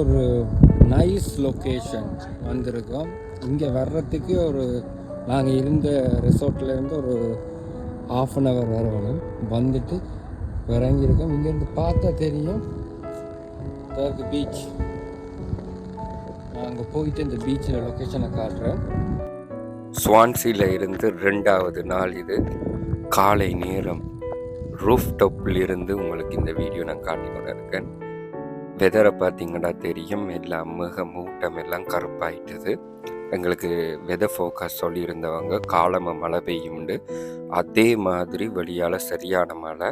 ஒரு nice location வந்திருக்கோம். இங்கே வர்றதுக்கு ஒரு நாங்கள் இருந்த ரிசார்ட்லேருந்து ஒரு ஆஃப் அன் ஹவர் வரணும். வந்துட்டு இறங்கியிருக்கோம். இங்கேருந்து பார்த்தா தெரியும். பீச் நாங்கள் போயிட்டு இந்த பீச்சில் லொக்கேஷனை காட்டுறேன். ஸ்வான்சியில் இருந்து ரெண்டாவது நாள் இது. காலை நேரம். ரூஃப் டாப்பில் இருந்து உங்களுக்கு இந்த வீடியோ நான் காட்டி கொண்டு இருக்கேன் வெதரை பார்த்தீங்கன்னா தெரியும். எல்லாம் மிக மூட்டம் எல்லாம் கருப்பாயிட்டது. எங்களுக்கு வெதர் ஃபோக்கஸ் சொல்லியிருந்தவங்க காலம மழை பெய்யும்ண்டு அதே மாதிரி வெளியால் சரியான மழை.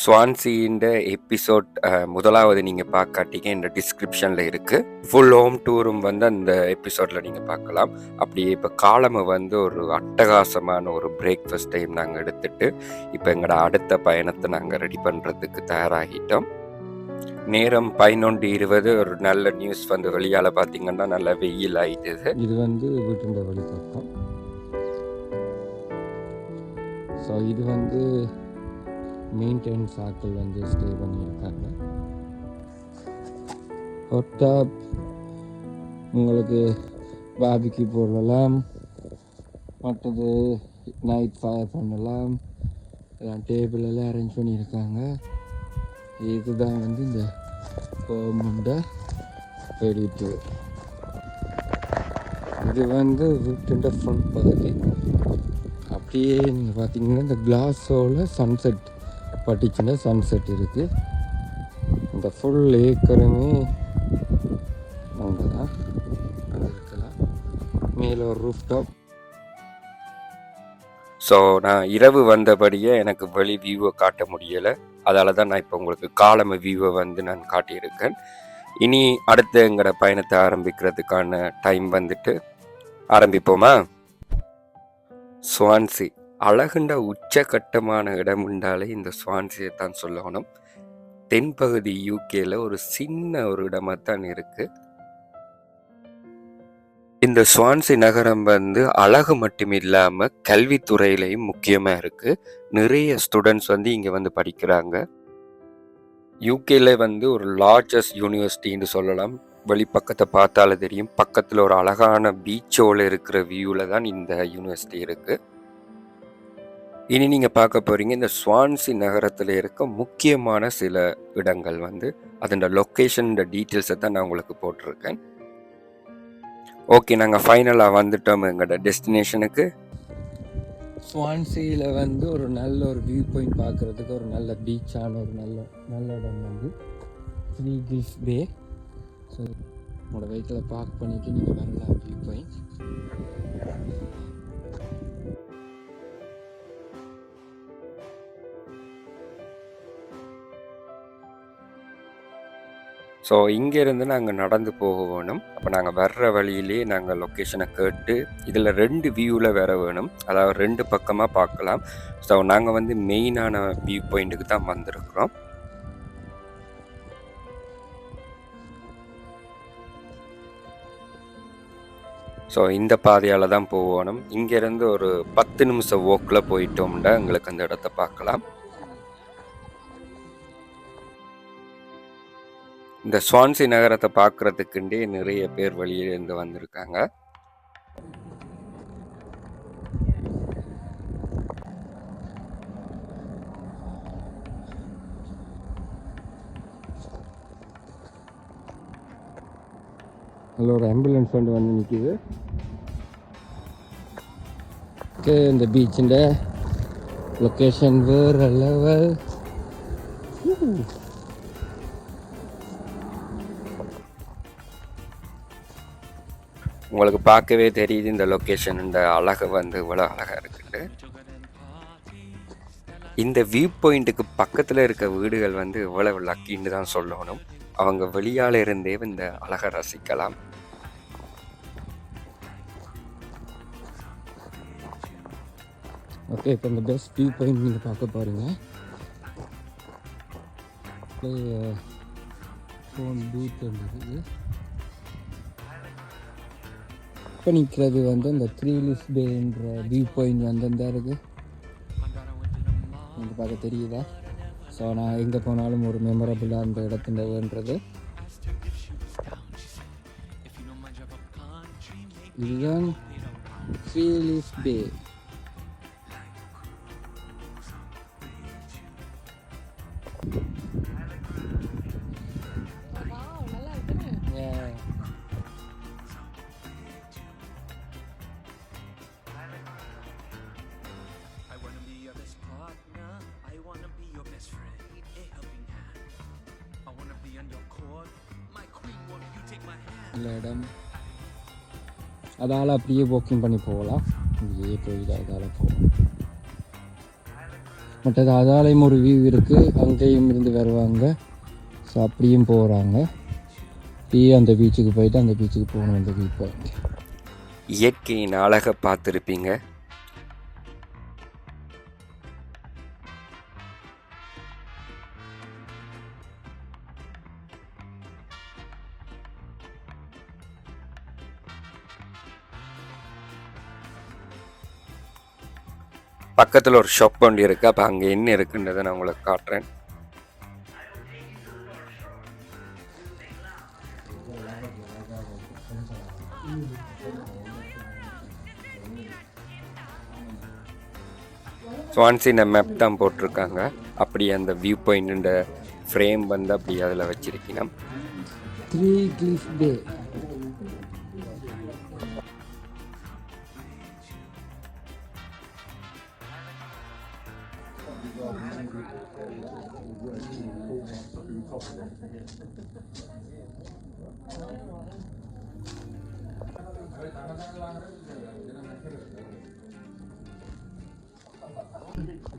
ஸ்வான்சின்ற எபிசோட் முதலாவது நீங்கள் பார்க்காட்டிங்க. இந்த டிஸ்கிரிப்ஷனில் இருக்குது ஃபுல் ஹோம் டூரும் வந்து அந்த எபிசோடில் நீங்கள் பார்க்கலாம். அப்படியே இப்போ காலமை வந்து ஒரு அட்டகாசமான ஒரு பிரேக்ஃபாஸ்ட் டைம் நாங்கள் எடுத்துட்டு இப்போ எங்களோட அடுத்த பயணத்தை நாங்கள் ரெடி பண்ணுறதுக்கு தயாராகிட்டோம். நேரம் பதினொன்று இருபது. ஒரு நல்ல நியூஸ் வந்து வெளியால் பார்த்தீங்கன்னா நல்ல வெயில் ஆயிட்டுது இது வந்து வீட்டுண்ட வழி ஸோ இது வந்து மெயின்டெனன்ஸ் ஆட்கள் வந்து ஸ்டே பண்ணியிருக்காங்க. ஒட்டா உங்களுக்கு பாபிக்கு போடலாம். மற்றது நைட் ஃபயர் பண்ணலாம். டேபிள் எல்லாம் அரேஞ்ச் பண்ணியிருக்காங்க. இதுதான் வந்து இந்த கவர்மெண்ட்டை எடிட்டு இது வந்து வீட்டுண்ட ஃப்ரண்ட் பகுதி. அப்படியே நீங்கள் பார்த்தீங்கன்னா இந்த கிளாஸோட சன்செட் பட்டுச்சுன்னா சன்செட் இருக்குது இந்த ஃபுல் ஏக்கருமே அவங்க தான் அது இருக்கலாம் மேலே ஒரு ரூஃப் டாப் ஸோ நான் இரவு வந்தபடியே எனக்கு வெளி வியூவை காட்ட முடியலை. அதால் தான் நான் இப்போ உங்களுக்கு காலமை வியூவை வந்து நான் காட்டியிருக்கேன். இனி அடுத்து எங்களோட பயணத்தை ஆரம்பிக்கிறதுக்கான டைம் வந்துட்டு ஆரம்பிப்போமா? சுவான்சி அழகுண்ட உச்சகட்டமான இடம் உண்டாலே இந்த சுவான்சியை தான் சொல்லணும். தென்பகுதி யூகேல ஒரு சின்ன ஒரு இடமாக தான் இருக்குது இந்த சுவான்சி நகரம் வந்து அழகு மட்டும் இல்லாமல் கல்வித்துறையிலையும் முக்கியமாக இருக்குது நிறைய ஸ்டூடெண்ட்ஸ் வந்து இங்கே வந்து படிக்கிறாங்க. யூகேல வந்து ஒரு லார்ஜஸ்ட் யூனிவர்சிட்டின்னு சொல்லலாம். வெளிப்பக்கத்தை பார்த்தாலே தெரியும். பக்கத்தில் ஒரு அழகான பீச்சோடு இருக்கிற வியூவில் தான் இந்த யூனிவர்சிட்டி இருக்குது இனி நீங்கள் பார்க்க போறீங்க இந்த ஸ்வான்சி நகரத்தில் இருக்க முக்கியமான சில இடங்கள் வந்து அதோட லொக்கேஷன் டீட்டெயில்ஸை தான் நான் உங்களுக்கு போட்டிருக்கேன். ஓகே நாங்கள் ஃபைனலாக வந்துட்டோம் எங்களோட டெஸ்டினேஷனுக்கு ஸ்வான்சியில் வந்து ஒரு நல்ல ஒரு வியூ பாயிண்ட் பார்க்குறதுக்கு ஒரு நல்ல பீச்சான ஒரு நல்ல நல்ல இடம் வந்து த்ரீ கில்ஸ் பே ஸோ உங்களோட வெஹிக்கிளை பார்க் பண்ணிவிட்டு நீங்கள் வரலாம் வியூ பாயிண்ட் ஸோ இங்கேருந்து நாங்கள் நடந்து போக வேணும். அப்போ நாங்கள் வர்ற வழியிலே நாங்கள் லொக்கேஷனை கேட்டு இதில் ரெண்டு வியூவில் வர வேணும். அதாவது ரெண்டு பக்கமாக பார்க்கலாம். ஸோ நாங்கள் வந்து மெயினான வியூ பாயிண்ட்டுக்கு தான் வந்திருக்கிறோம். ஸோ இந்த பாதையால் தான் போகணும் இங்கேருந்து ஒரு பத்து நிமிஷம் ஓக்கில் போயிட்டோம்னா எங்களுக்கு அந்த இடத்த பார்க்கலாம். இந்த சுவான்சி நகரத்தை பார்க்கறதுக்குண்டே நிறைய பேர் வெளியிலேருந்து வந்திருக்காங்க. அதில் ஒரு ஆம்புலன்ஸ் வந்து வந்து நிற்கிது ஓகே இந்த பீச்சிൻ്റെ லொக்கேஷன் வேறு லெவல் உங்களுக்கு பார்க்கவே தெரியுது இந்த லொக்கேஷன் இந்த அழகு வந்து இவ்வளோ அழகாக இருக்குது இந்த வியூ பாயிண்ட்டுக்கு பக்கத்தில் இருக்க வீடுகள் வந்து இவ்வளவு லக்கின்னு தான் சொல்லணும். அவங்க வெளியால் இருந்தே இந்த அழகை ரசிக்கலாம். ஓகே இப்போ இந்த பெஸ்ட் வியூ பாயிண்ட் நீங்கள் பார்க்க பாருங்கள் ஃபோன் பூத் இருக்குது இப்போ நிற்கிறது வந்து இந்த த்ரீலிஸ் பேன்ற வியூ பாயிண்ட் வந்து இந்த எனக்கு பார்க்க தெரியுதா? ஸோ நான் எங்கே போனாலும் ஒரு மெமரபுளாக அந்த இடத்துலன்றது இதுதான் த்ரீலிஸ் பே my இடம் அதால் அப்படியே வாக்கிங் பண்ணி போகலாம். இங்கேயே கோயில் அதால் போகலாம். மற்றது அதாலையும் ஒரு வியூ இருக்குது அங்கேயும் இருந்து வருவாங்க. ஸோ அப்படியும் போகிறாங்க அப்படியே அந்த பீச்சுக்கு போயிட்டு அந்த பீச்சுக்கு போகணும் அந்த வியூ பாயிண்ட் இயற்கையின் அழகை பார்த்துருப்பீங்க. பக்கத்தில் ஒரு ஷாப் வண்டி இருக்குது அப்போ அங்கே என்ன இருக்குன்றதை நான் உங்களுக்கு காட்டுறேன். ஸ்வான்சின மேப் தான் போட்டிருக்காங்க. அப்படி அந்த வியூ பாயிண்ட் ஃப்ரேம் வந்து அப்படி அதில் வச்சிருக்கணும். த்ரீ கிளிஃப் டே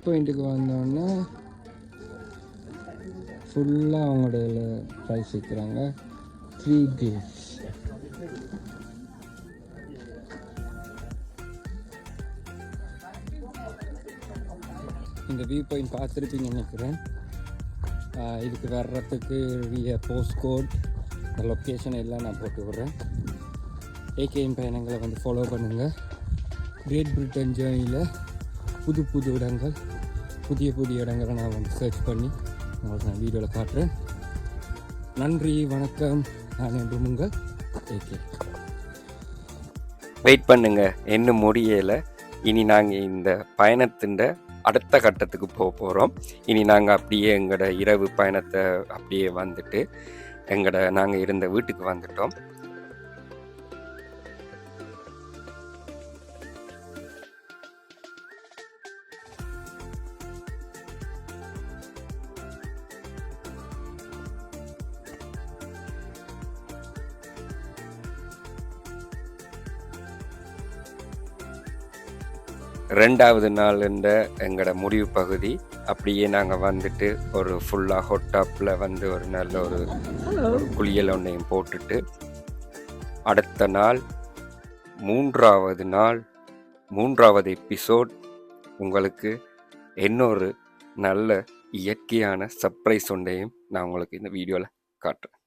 பாயிண்ட்டுக்கு வந்தோடனே ஃபுல்லாக அவங்களோட ப்ரைஸ் வைக்கிறாங்க. த்ரீ டேஸ் இந்த வியூ பாயிண்ட் பார்த்துருப்பீங்கன்னு நினைக்கிறேன். இதுக்கு வர்றதுக்கு போஸ்ட் கோட் இந்த லொக்கேஷன் எல்லாம் நான் போட்டு விட்றேன். ஏகேஎம் பயணங்களை வந்து ஃபாலோ பண்ணுங்கள் கிரேட் பிரிட்டன் ஜேர்னியில் புது புது இடங்கள் புதிய புதிய இடங்களை நான் வந்து சர்ச் பண்ணி உங்களுக்கு நான் வீடியோவில் காட்டுறேன். நன்றி வணக்கம். நான் என்று உங்கள் ஏகே வெயிட் பண்ணுங்க. இன்னும் முடியலை. இனி நாங்கள் இந்த பயணத்தின் அடுத்த கட்டத்துக்கு போக போகிறோம் இனி நாங்கள் அப்படியே எங்களோட இரவு பயணத்தை அப்படியே வந்துட்டு எங்களோட நாங்கள் இருந்த வீட்டுக்கு வந்துட்டோம். ரெண்டாவது நாள் என்ற எங்களோட முடிவு பகுதி. அப்படியே நாங்கள் வந்துட்டு ஒரு ஃபுல்லாக ஹொட்டாப்பில் வந்து ஒரு நல்ல ஒரு ஒரு குளியல் ஒன்றையும் போட்டுட்டு அடுத்த நாள் மூன்றாவது நாள் மூன்றாவது எபிசோட் உங்களுக்கு இன்னொரு நல்ல இயற்கையான சர்ப்ரைஸ் ஒன்றையும் நான் உங்களுக்கு இந்த வீடியோவில் காட்டுறேன்.